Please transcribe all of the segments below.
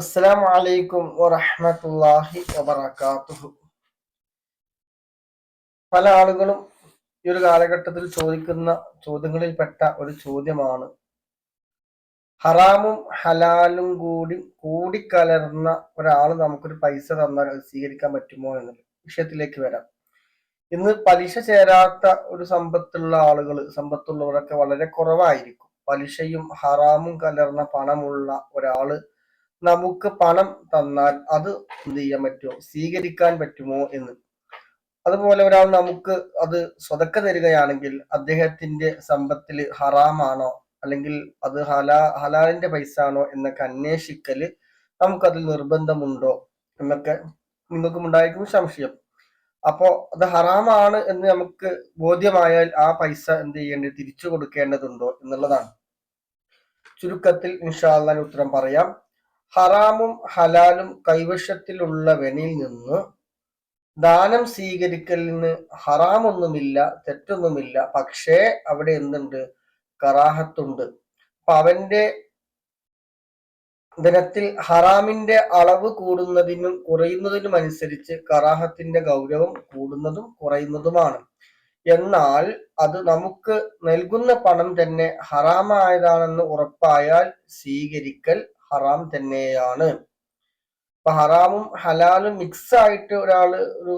അസ്സാം വലൈക്കും വറഹമത്തല്ലാഹി വബർക്കാത്തുഹു പല ആളുകളും ഈ ഒരു കാലഘട്ടത്തിൽ ചോദിക്കുന്ന ചോദ്യങ്ങളിൽപ്പെട്ട ഒരു ചോദ്യമാണ്. ഹറാമും ഹലാലും കൂടി കൂടിക്കലർന്ന ഒരാൾ നമുക്കൊരു പൈസ തന്നാൽ സ്വീകരിക്കാൻ പറ്റുമോ എന്നുള്ള വിഷയത്തിലേക്ക് വരാം. ഇന്ന് പലിശ ചേരാത്ത ഒരു സമ്പത്തുള്ള ആളുകൾ സമ്പത്തുള്ളവരൊക്കെ വളരെ കുറവായിരിക്കും. പലിശയും ഹറാമും കലർന്ന പണമുള്ള ഒരാൾ നമുക്ക് പണം തന്നാൽ അത് എന്ത് ചെയ്യാൻ പറ്റുമോ? സ്വീകരിക്കാൻ പറ്റുമോ എന്ന്. അതുപോലെ ഒരാൾ നമുക്ക് അത് സ്വതക്ക തരികയാണെങ്കിൽ അദ്ദേഹത്തിന്റെ സമ്പത്തിൽ ഹറാമാണോ? അല്ലെങ്കിൽ അത് ഹലാ ഹലാലിന്റെ പൈസ ആണോ എന്നൊക്കെ അന്വേഷിക്കൽ നമുക്കതിൽ നിർബന്ധമുണ്ടോ എന്നൊക്കെ നിങ്ങൾക്കും ഉണ്ടായിരിക്കും സംശയം. അപ്പോ അത് ഹറാമാണ് എന്ന് നമുക്ക് ബോധ്യമായാൽ ആ പൈസ എന്ത് ചെയ്യേണ്ടത് തിരിച്ചു കൊടുക്കേണ്ടതുണ്ടോ എന്നുള്ളതാണ്. ചുരുക്കത്തിൽ ഇൻഷാല്ലാൻ ഉത്തരം പറയാം. ഹറാമും ഹലാലും കൈവശത്തിലുള്ളവനിൽ നിന്ന് ദാനം സ്വീകരിക്കലിന് ഹറാമൊന്നുമില്ല തെറ്റൊന്നുമില്ല. പക്ഷേ അവിടെ എന്തുണ്ട്? കറാഹത്തുണ്ട്. അപ്പൊ അവന്റെ ദിനത്തിൽ ഹറാമിന്റെ അളവ് കൂടുന്നതിനും കുറയുന്നതിനും അനുസരിച്ച് കറാഹത്തിന്റെ ഗൗരവം കൂടുന്നതും കുറയുന്നതുമാണ്. എന്നാൽ അത് നമുക്ക് നൽകുന്ന പണം തന്നെ ഹറാമായതാണെന്ന് ഉറപ്പായാൽ സ്വീകരിക്കൽ ഹറാം തന്നെയാണ്. അപ്പൊ ഹറാമും ഹലാലും മിക്സ് ആയിട്ട് ഒരാൾ ഒരു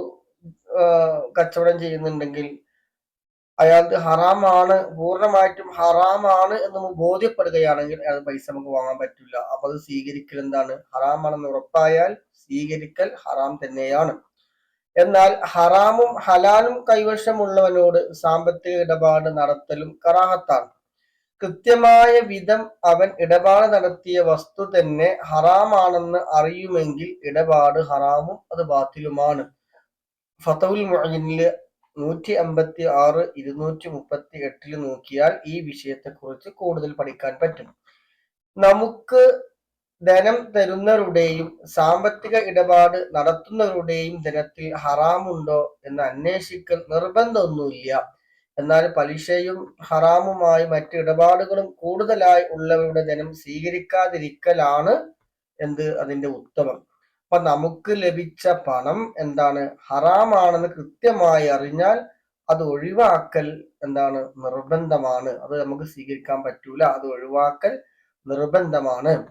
കച്ചവടം ചെയ്യുന്നുണ്ടെങ്കിൽ അയാൾക്ക് ഹറാമാണ് പൂർണമായിട്ടും ഹറാമാണ് എന്ന് ബോധ്യപ്പെടുകയാണെങ്കിൽ അയാൾ പൈസ നമുക്ക് വാങ്ങാൻ പറ്റില്ല. അപ്പൊ അത് സ്വീകരിക്കൽ എന്താണ്? ഹറാമാണെന്ന് ഉറപ്പായാൽ സ്വീകരിക്കൽ ഹറാം തന്നെയാണ്. എന്നാൽ ഹറാമും ഹലാലും കൈവശമുള്ളവനോട് സാമ്പത്തിക ഇടപാട് നടത്തലും കറാഹത്താണ്. കൃത്യമായ വിധം അവൻ ഇടപാട് നടത്തിയ വസ്തു തന്നെ ഹറാമാണെന്ന് അറിയുമെങ്കിൽ ഇടപാട് ഹറാമും അത് ബാത്തിലുമാണ്. ഫതവുൽ മുഅനിൽ നൂറ്റി അമ്പത്തി ആറ് ഇരുന്നൂറ്റി മുപ്പത്തി എട്ടിൽ നോക്കിയാൽ ഈ വിഷയത്തെക്കുറിച്ച് കൂടുതൽ പഠിക്കാൻ പറ്റും. നമുക്ക് ധനം തരുന്നവരുടെയും സാമ്പത്തിക ഇടപാട് നടത്തുന്നവരുടെയും ധനത്തിൽ ഹറാമുണ്ടോ എന്ന് അന്വേഷിക്കൽ നിർബന്ധമൊന്നുമില്ല. എന്നാൽ പലിശയും ഹറാമുമായി മറ്റ് ഇടപാടുകളും കൂടുതലായി ഉള്ളവരുടെ ധനം സ്വീകരിക്കാതിരിക്കലാണ് എന്ത് അതിന്റെ ഉത്തമം. അപ്പൊ നമുക്ക് ലഭിച്ച പണം എന്താണ്? ഹറാമാണെന്ന് കൃത്യമായി അറിഞ്ഞാൽ അത് ഒഴിവാക്കൽ എന്താണ്? നിർബന്ധമാണ്. അത് നമുക്ക് സ്വീകരിക്കാൻ പറ്റൂല. അത് ഒഴിവാക്കൽ നിർബന്ധമാണ്.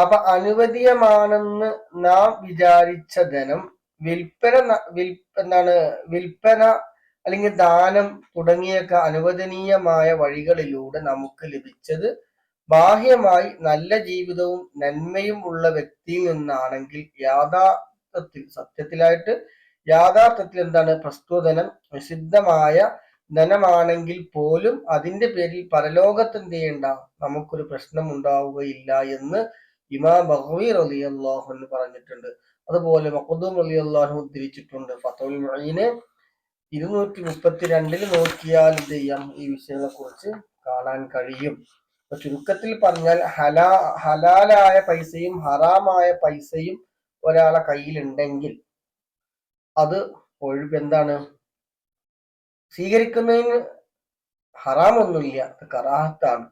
അപ്പൊ അനുവദീയമാണെന്ന് നാം വിചാരിച്ച ധനം വിൽപ്പന വിൽ എന്താണ്? വിൽപ്പന അല്ലെങ്കിൽ ദാനം തുടങ്ങിയൊക്കെ അനുവദനീയമായ വഴികളിലൂടെ നമുക്ക് ലഭിച്ചത് ബാഹ്യമായി നല്ല ജീവിതവും നന്മയും ഉള്ള വ്യക്തിയിൽ നിന്നാണെങ്കിൽ യാഥാർത്ഥത്തിൽ സത്യത്തിലായിട്ട് യാഥാർത്ഥത്തിൽ എന്താണ്? പ്രസ്തുതനം നിഷിദ്ധമായ ധനമാണെങ്കിൽ പോലും അതിന്റെ പേരിൽ പരലോകത്ത് എന്ത് ചെയ്യണ്ട? നമുക്കൊരു പ്രശ്നം ഉണ്ടാവുകയില്ല എന്ന് ഇമാം ബഹ്വി അലി അള്ളാഹു പറഞ്ഞിട്ടുണ്ട്. അതുപോലെ മഖദൂം അലി അള്ളാഹു ഉദ്ധരിച്ചിട്ടുണ്ട്. ഫത്തോൽ ഇരുന്നൂറ്റി മുപ്പത്തിരണ്ടിൽ നോക്കിയാൽ എന്ത് ചെയ്യാം ഈ വിഷയങ്ങളെ കുറിച്ച് കാണാൻ കഴിയും. അപ്പൊ ചുരുക്കത്തിൽ പറഞ്ഞാൽ ഹലാ ഹലാലായ പൈസയും ഹറാമായ പൈസയും ഒരാളെ കയ്യിലുണ്ടെങ്കിൽ അത് ഒഴിവ് എന്താണ്? സ്വീകരിക്കുന്നതിന് ഹറാമൊന്നുമില്ല. അത് കറാഹത്താണ്.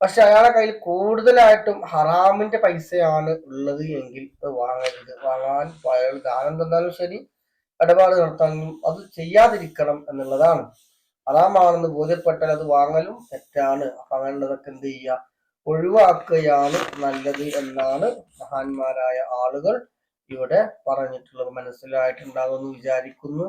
പക്ഷെ അയാളെ കയ്യിൽ കൂടുതലായിട്ടും ഹറാമിന്റെ പൈസയാണ് ഉള്ളത് എങ്കിൽ അത് വാങ്ങരുത്. വാങ്ങാൻ അയാൾ ദാനം തന്നാലും ശരി ഇടപാട് നടത്താനും അത് ചെയ്യാതിരിക്കണം എന്നുള്ളതാണ്. ഹറാമാണെന്ന് ബോധ്യപ്പെട്ടാൽ അത് വാങ്ങലും തെറ്റാണ്. അപ്പൊ എന്ത് ചെയ്യുക? ഒഴിവാക്കുകയാണ് നല്ലത് എന്നാണ് മഹാന്മാരായ ആളുകൾ ഇവിടെ പറഞ്ഞിട്ടുള്ളത്. മനസ്സിലായിട്ടുണ്ടാകുമെന്ന് വിചാരിക്കുന്നു.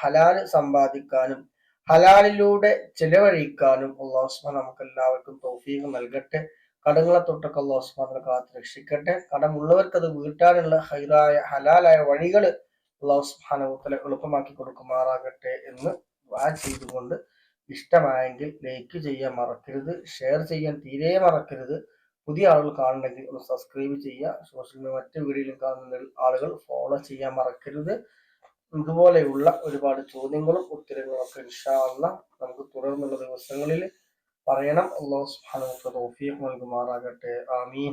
ഹലാൽ സമ്പാദിക്കാനും ഹലാലിലൂടെ ചെലവഴിക്കാനും അള്ളാഹു സുബാൻ നമുക്ക് എല്ലാവർക്കും തൗഫീഖ് നൽകട്ടെ. കടങ്ങളെ തൊട്ടൊക്കെ അള്ളാഹു സുബാന കാത്ത് രക്ഷിക്കട്ടെ. കടമുള്ളവർക്ക് അത് വീട്ടാനുള്ള ഹൈറായ ഹലാലായ വഴികൾ അള്ളാഹു സുബാന എളുപ്പമാക്കി കൊടുക്കുമാറാകട്ടെ എന്ന് വാ ചെയ്തുകൊണ്ട് ഇഷ്ടമായെങ്കിൽ ലൈക്ക് ചെയ്യാൻ മറക്കരുത് ഷെയർ ചെയ്യാൻ തീരെ മറക്കരുത്. പുതിയ ആളുകൾ കാണണമെങ്കിൽ ഒന്ന് സബ്സ്ക്രൈബ് ചെയ്യുക. സോഷ്യൽ മീഡിയ മറ്റു വീഡിയോയിലും കാണുന്ന ആളുകൾ ഫോളോ ചെയ്യാൻ മറക്കരുത്. ഇതുപോലെയുള്ള ഒരുപാട് ചോദ്യങ്ങളും ഉത്തരങ്ങളും ഒക്കെ ഇൻഷാല്ല നമുക്ക് തുടർന്നുള്ള ദിവസങ്ങളിൽ പറയണം. അള്ളാഹു സുബ്ഹാനഹു വ തൗഫീഖ് നൽകുമാറാകട്ടെ. ആമീൻ.